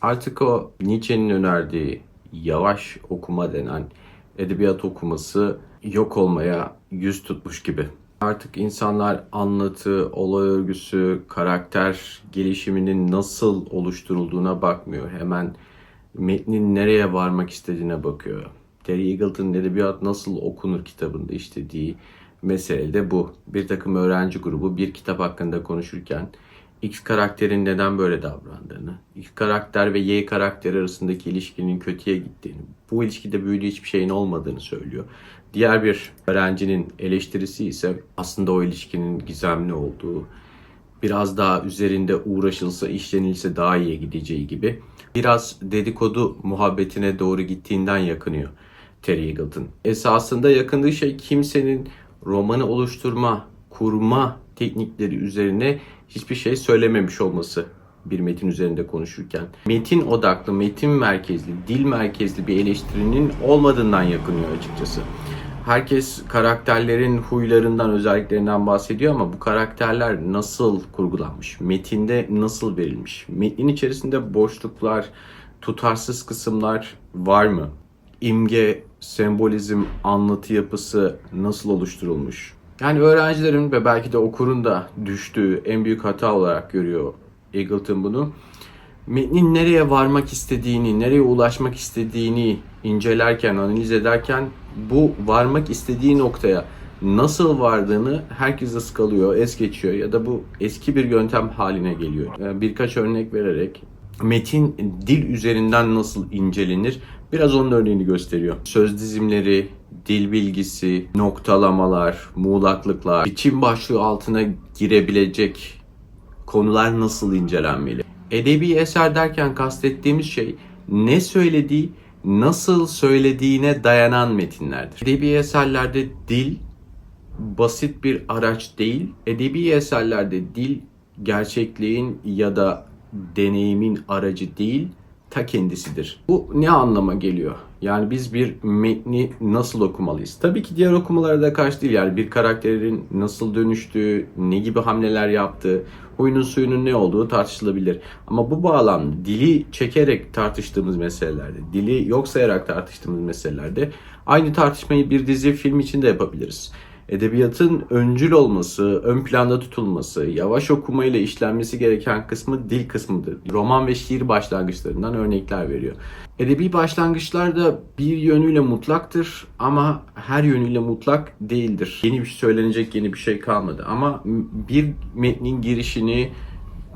Artık o Nietzsche'nin önerdiği yavaş okuma denen edebiyat okuması yok olmaya yüz tutmuş gibi. Artık insanlar anlatı, olay örgüsü, karakter gelişiminin nasıl oluşturulduğuna bakmıyor. Hemen metnin nereye varmak istediğine bakıyor. Terry Eagleton'un Edebiyat Nasıl Okunur kitabında işlediği mesele de bu. Bir takım öğrenci grubu bir kitap hakkında konuşurken X karakterin neden böyle davrandığını, X karakter ve Y karakter arasındaki ilişkinin kötüye gittiğini, bu ilişkide büyülü hiçbir şeyin olmadığını söylüyor. Diğer bir öğrencinin eleştirisi ise aslında o ilişkinin gizemli olduğu, biraz daha üzerinde uğraşılsa, işlenilse daha iyiye gideceği gibi biraz dedikodu muhabbetine doğru gittiğinden yakınıyor Terry Eagleton. Esasında yakındığı şey kimsenin romanı oluşturma, kurma teknikleri üzerine hiçbir şey söylememiş olması bir metin üzerinde konuşurken. Metin odaklı, metin merkezli, dil merkezli bir eleştirinin olmadığından yakınıyor açıkçası. Herkes karakterlerin huylarından, özelliklerinden bahsediyor ama bu karakterler nasıl kurgulanmış? Metinde nasıl verilmiş? Metnin içerisinde boşluklar, tutarsız kısımlar var mı? İmge, sembolizm, anlatı yapısı nasıl oluşturulmuş? Yani öğrencilerin ve belki de okurun da düştüğü en büyük hata olarak görüyor Eagleton bunu. Metnin nereye varmak istediğini, nereye ulaşmak istediğini incelerken, analiz ederken bu varmak istediği noktaya nasıl vardığını herkes ıskalıyor, es geçiyor ya da bu eski bir yöntem haline geliyor. Yani Birkaç örnek vererek metin dil üzerinden nasıl incelenir biraz onun örneğini gösteriyor. Söz dizimleri, dil bilgisi, noktalamalar, muğlaklıklar, biçim başlığı altına girebilecek konular nasıl incelenmeli? Edebi eser derken kastettiğimiz şey ne söylediği, nasıl söylediğine dayanan metinlerdir. Edebi eserlerde dil basit bir araç değil. Edebi eserlerde dil gerçekliğin ya da deneyimin aracı değil, ta kendisidir. Bu ne anlama geliyor? Yani biz bir metni nasıl okumalıyız? Tabii ki diğer okumalara da karşı değil. Yani bir karakterin nasıl dönüştüğü, ne gibi hamleler yaptığı, huyunun suyunun ne olduğu tartışılabilir. Ama bu bağlamda dili çekerek tartıştığımız meselelerde, dili yok sayarak tartıştığımız meselelerde aynı tartışmayı bir dizi film için de yapabiliriz edebiyatın öncül olması, ön planda tutulması, yavaş okumayla işlenmesi gereken kısmı dil kısmıdır. Roman ve şiir başlangıçlarından örnekler veriyor. Edebi başlangıçlar da bir yönüyle mutlaktır ama her yönüyle mutlak değildir. Yeni bir şey söylenecek yeni bir şey kalmadı ama bir metnin girişini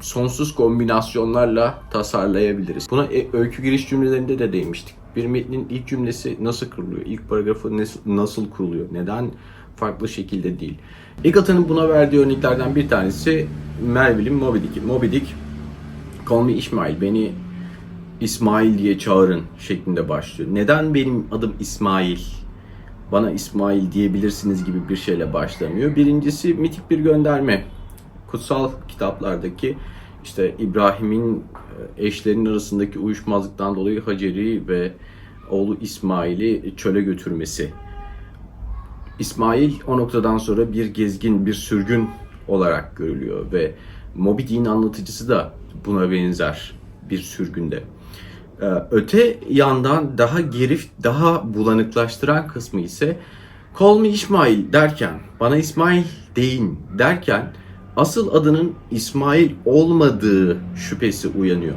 sonsuz kombinasyonlarla tasarlayabiliriz. Buna e- öykü giriş cümlelerinde de değinmiştik. Bir metnin ilk cümlesi nasıl kuruluyor? İlk paragrafı nasıl kuruluyor? Neden farklı şekilde değil? Eagleton'un buna verdiği örneklerden bir tanesi Melville'in Moby Dick. Moby Dick, Call me İsmail, beni İsmail diye çağırın şeklinde başlıyor. Neden benim adım İsmail? Bana İsmail diyebilirsiniz gibi bir şeyle başlamıyor. Birincisi mitik bir gönderme. Kutsal kitaplardaki işte İbrahim'in eşlerinin arasındaki uyuşmazlıktan dolayı Hacer'i ve oğlu İsmail'i çöle götürmesi. İsmail o noktadan sonra bir gezgin, bir sürgün olarak görülüyor ve Moby Dick'in anlatıcısı da buna benzer bir sürgünde. Ee, öte yandan daha gerif, daha bulanıklaştıran kısmı ise Call me İsmail derken, bana İsmail deyin derken asıl adının İsmail olmadığı şüphesi uyanıyor.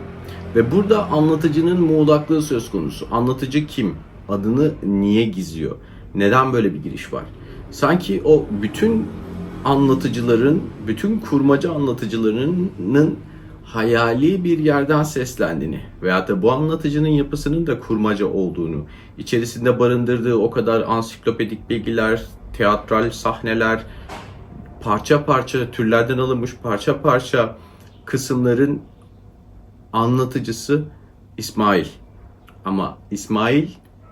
Ve burada anlatıcının muğlaklığı söz konusu. Anlatıcı kim? Adını niye gizliyor? Neden böyle bir giriş var? Sanki o bütün anlatıcıların, bütün kurmaca anlatıcılarının hayali bir yerden seslendiğini veyahut da bu anlatıcının yapısının da kurmaca olduğunu, içerisinde barındırdığı o kadar ansiklopedik bilgiler, teatral sahneler, parça parça türlerden alınmış parça parça kısımların anlatıcısı İsmail. Ama İsmail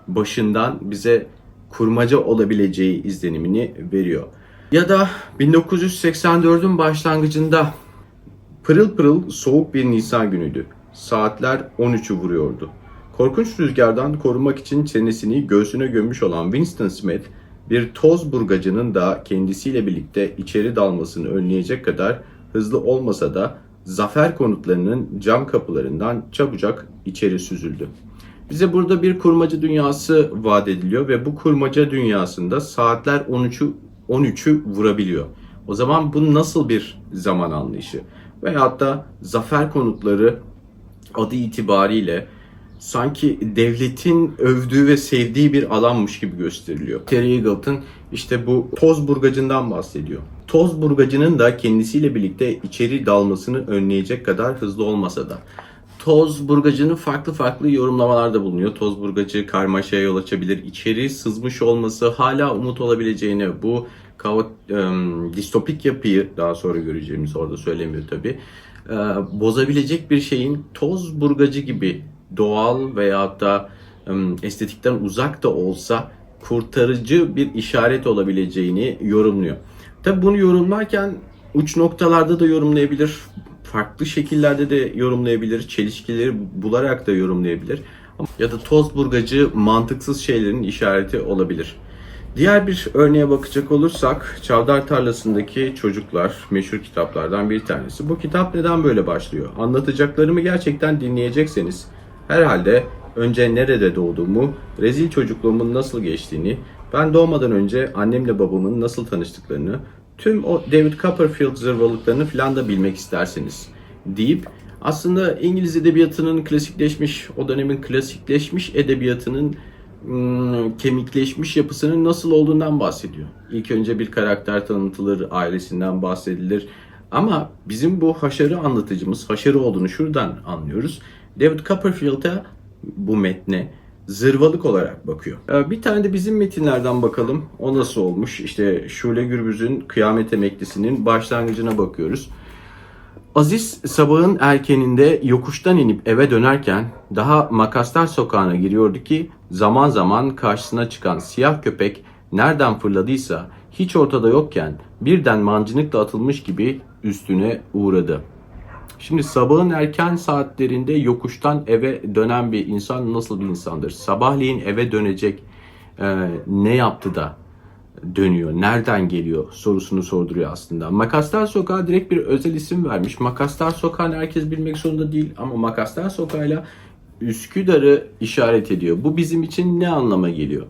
başından bize kurmaca olabileceği izlenimini veriyor. Ya da 1984'ün başlangıcında pırıl pırıl soğuk bir Nisan günüydü. Saatler 13'ü vuruyordu. Korkunç rüzgardan korunmak için çenesini göğsüne gömmüş olan Winston Smith, bir toz burgacının da kendisiyle birlikte içeri dalmasını önleyecek kadar hızlı olmasa da zafer konutlarının cam kapılarından çabucak içeri süzüldü. Bize burada bir kurmaca dünyası vaat ediliyor ve bu kurmaca dünyasında saatler 13'ü 13'ü vurabiliyor. O zaman bu nasıl bir zaman anlayışı? Veyahut da zafer konutları adı itibariyle sanki devletin övdüğü ve sevdiği bir alanmış gibi gösteriliyor. Terry Eagleton işte bu toz burgacından bahsediyor. Toz burgacının da kendisiyle birlikte içeri dalmasını önleyecek kadar hızlı olmasa da toz burgacının farklı farklı yorumlamalarda bulunuyor. Toz burgacı karmaşaya yol açabilir. İçeri sızmış olması hala umut olabileceğini, bu kaot, ım, distopik yapıyı daha sonra göreceğimiz orada söylemiyor tabi. bozabilecek bir şeyin toz burgacı gibi doğal veyahut da ım, estetikten uzak da olsa kurtarıcı bir işaret olabileceğini yorumluyor. Tabi bunu yorumlarken uç noktalarda da yorumlayabilir, farklı şekillerde de yorumlayabilir, çelişkileri bularak da yorumlayabilir. Ya da toz burgacı mantıksız şeylerin işareti olabilir. Diğer bir örneğe bakacak olursak Çavdar Tarlası'ndaki Çocuklar meşhur kitaplardan bir tanesi. Bu kitap neden böyle başlıyor? Anlatacaklarımı gerçekten dinleyecekseniz herhalde önce nerede doğduğumu, rezil çocukluğumun nasıl geçtiğini, ben doğmadan önce annemle babamın nasıl tanıştıklarını, tüm o David Copperfield zırvalıklarını falan da bilmek isterseniz deyip aslında İngiliz edebiyatının klasikleşmiş, o dönemin klasikleşmiş edebiyatının hmm, kemikleşmiş yapısının nasıl olduğundan bahsediyor. İlk önce bir karakter tanıtılır, ailesinden bahsedilir. Ama bizim bu haşarı anlatıcımız, haşarı olduğunu şuradan anlıyoruz. David Copperfield'a bu metne zırvalık olarak bakıyor. Ee, Bir tane de bizim metinlerden bakalım. O nasıl olmuş? İşte Şule Gürbüz'ün Kıyamet Emeklisi'nin başlangıcına bakıyoruz. Aziz sabahın erkeninde yokuştan inip eve dönerken daha Makaslar Sokağı'na giriyordu ki zaman zaman karşısına çıkan siyah köpek nereden fırladıysa hiç ortada yokken birden mancınıkla atılmış gibi üstüne uğradı. Şimdi sabahın erken saatlerinde yokuştan eve dönen bir insan nasıl bir insandır? Sabahleyin eve dönecek e, ne yaptı da dönüyor? Nereden geliyor? sorusunu sorduruyor aslında. Makaslar Sokağı direkt bir özel isim vermiş. Makaslar Sokağı'nı herkes bilmek zorunda değil ama Makaslar Sokağı'yla Üsküdar'ı işaret ediyor. Bu bizim için ne anlama geliyor?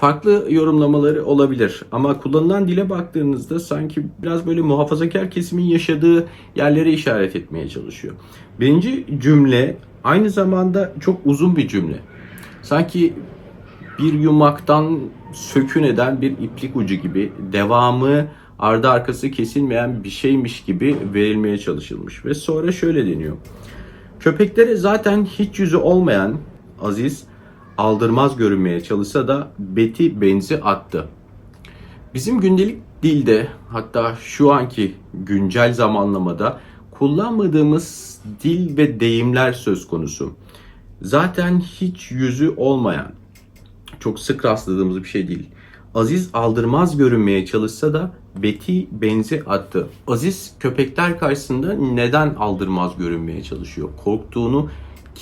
Farklı yorumlamaları olabilir ama kullanılan dile baktığınızda sanki biraz böyle muhafazakar kesimin yaşadığı yerlere işaret etmeye çalışıyor. Birinci cümle aynı zamanda çok uzun bir cümle. Sanki bir yumaktan sökün eden bir iplik ucu gibi devamı ardı arkası kesilmeyen bir şeymiş gibi verilmeye çalışılmış. Ve sonra şöyle deniyor. Köpeklere zaten hiç yüzü olmayan Aziz aldırmaz görünmeye çalışsa da beti benzi attı. Bizim gündelik dilde hatta şu anki güncel zamanlamada kullanmadığımız dil ve deyimler söz konusu. Zaten hiç yüzü olmayan, çok sık rastladığımız bir şey değil. Aziz aldırmaz görünmeye çalışsa da Beti benzi attı. Aziz köpekler karşısında neden aldırmaz görünmeye çalışıyor? Korktuğunu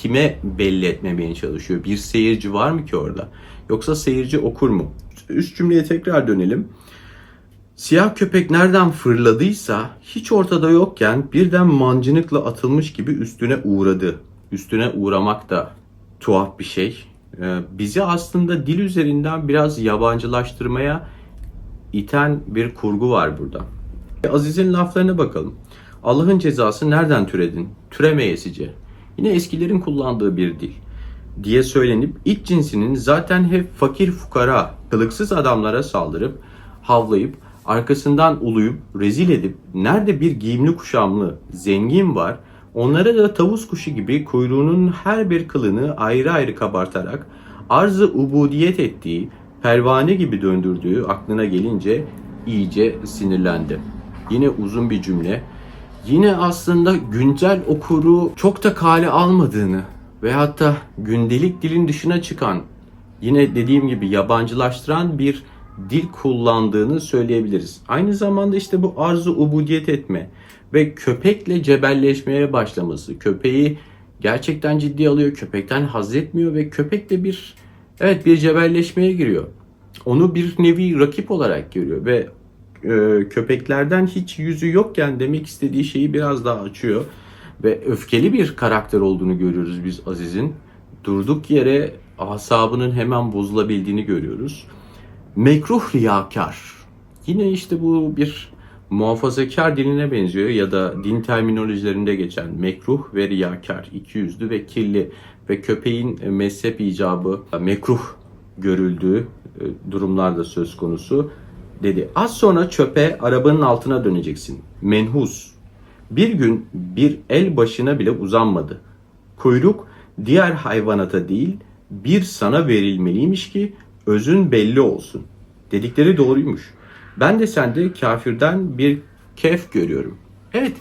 kime belli etmemeye çalışıyor? Bir seyirci var mı ki orada? Yoksa seyirci okur mu? Üst cümleye tekrar dönelim. Siyah köpek nereden fırladıysa hiç ortada yokken birden mancınıkla atılmış gibi üstüne uğradı. Üstüne uğramak da tuhaf bir şey. Ee, bizi aslında dil üzerinden biraz yabancılaştırmaya iten bir kurgu var burada. Aziz'in laflarına bakalım. Allah'ın cezası nereden türedin? Türemeyesice. Yine eskilerin kullandığı bir dil diye söylenip iç cinsinin zaten hep fakir fukara, kılıksız adamlara saldırıp havlayıp arkasından uluyup rezil edip nerede bir giyimli kuşamlı zengin var onlara da tavus kuşu gibi kuyruğunun her bir kılını ayrı ayrı kabartarak arzı ubudiyet ettiği pervane gibi döndürdüğü aklına gelince iyice sinirlendi. Yine uzun bir cümle. Yine aslında güncel okuru çok da kale almadığını ve hatta gündelik dilin dışına çıkan yine dediğim gibi yabancılaştıran bir dil kullandığını söyleyebiliriz. Aynı zamanda işte bu arzu ubudiyet etme ve köpekle cebelleşmeye başlaması. Köpeği gerçekten ciddi alıyor. Köpekten haz etmiyor ve köpekle bir evet bir cebelleşmeye giriyor. Onu bir nevi rakip olarak görüyor ve e, köpeklerden hiç yüzü yokken demek istediği şeyi biraz daha açıyor. ve öfkeli bir karakter olduğunu görüyoruz biz Aziz'in. Durduk yere asabının hemen bozulabildiğini görüyoruz. Mekruh riyakar. Yine işte bu bir muhafazakar diline benziyor ya da din terminolojilerinde geçen mekruh ve riyakar, ikiyüzlü ve kirli ve köpeğin mezhep icabı mekruh görüldüğü e, durumlar da söz konusu dedi. Az sonra çöpe arabanın altına döneceksin. Menhus. Bir gün bir el başına bile uzanmadı. Kuyruk diğer hayvanata değil bir sana verilmeliymiş ki özün belli olsun. Dedikleri doğruymuş. Ben de sende kafirden bir kef görüyorum. Evet,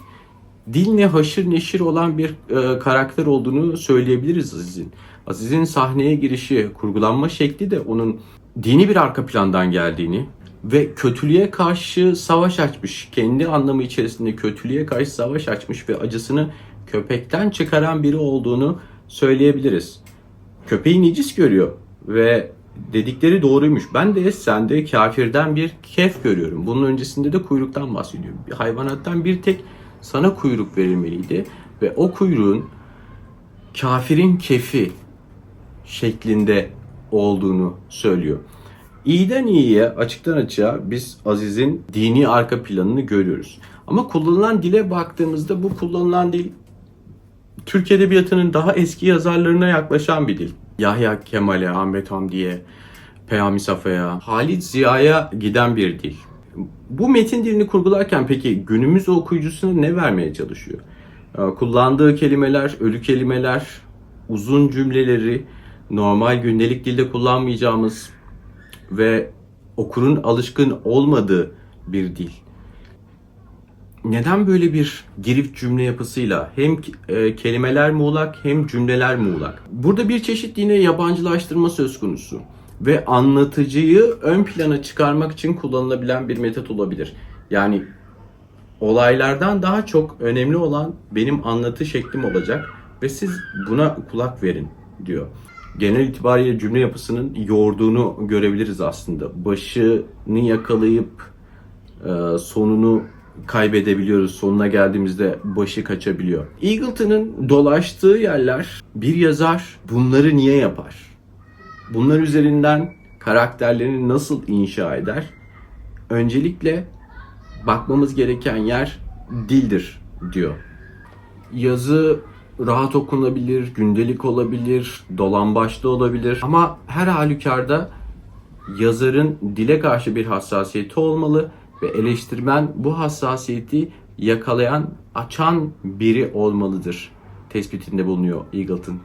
dinle haşır neşir olan bir e, karakter olduğunu söyleyebiliriz Aziz'in. Aziz'in sahneye girişi, kurgulanma şekli de onun dini bir arka plandan geldiğini ve kötülüğe karşı savaş açmış. Kendi anlamı içerisinde kötülüğe karşı savaş açmış ve acısını köpekten çıkaran biri olduğunu söyleyebiliriz. Köpeği necis görüyor ve dedikleri doğruymuş. Ben de sende kafirden bir kef görüyorum. Bunun öncesinde de kuyruktan bahsediyor. Hayvanattan bir tek sana kuyruk verilmeliydi ve o kuyruğun kafirin kefi şeklinde olduğunu söylüyor. İyiden iyiye, açıktan açığa biz Aziz'in dini arka planını görüyoruz. Ama kullanılan dile baktığımızda bu kullanılan dil Türk Edebiyatı'nın daha eski yazarlarına yaklaşan bir dil. Yahya Kemal'e, Ahmet Hamdi'ye, Peyami Safa'ya, Halit Ziya'ya giden bir dil. Bu metin dilini kurgularken peki günümüz okuyucusuna ne vermeye çalışıyor? Ee, Kullandığı kelimeler, ölü kelimeler, uzun cümleleri, normal gündelik dilde kullanmayacağımız ve okurun alışkın olmadığı bir dil. Neden böyle bir girift cümle yapısıyla hem e, kelimeler muğlak hem cümleler muğlak? Burada bir çeşit yine yabancılaştırma söz konusu ve anlatıcıyı ön plana çıkarmak için kullanılabilen bir metot olabilir. Yani olaylardan daha çok önemli olan benim anlatı şeklim olacak ve siz buna kulak verin diyor. Genel itibariyle cümle yapısının yoğurduğunu görebiliriz aslında. Başını yakalayıp e, sonunu kaybedebiliyoruz. Sonuna geldiğimizde başı kaçabiliyor. Eagleton'ın dolaştığı yerler bir yazar bunları niye yapar? Bunlar üzerinden karakterlerini nasıl inşa eder? Öncelikle bakmamız gereken yer dildir diyor. Yazı rahat okunabilir, gündelik olabilir, dolan başlı olabilir ama her halükarda yazarın dile karşı bir hassasiyeti olmalı ve eleştirmen bu hassasiyeti yakalayan, açan biri olmalıdır tespitinde bulunuyor Eagleton.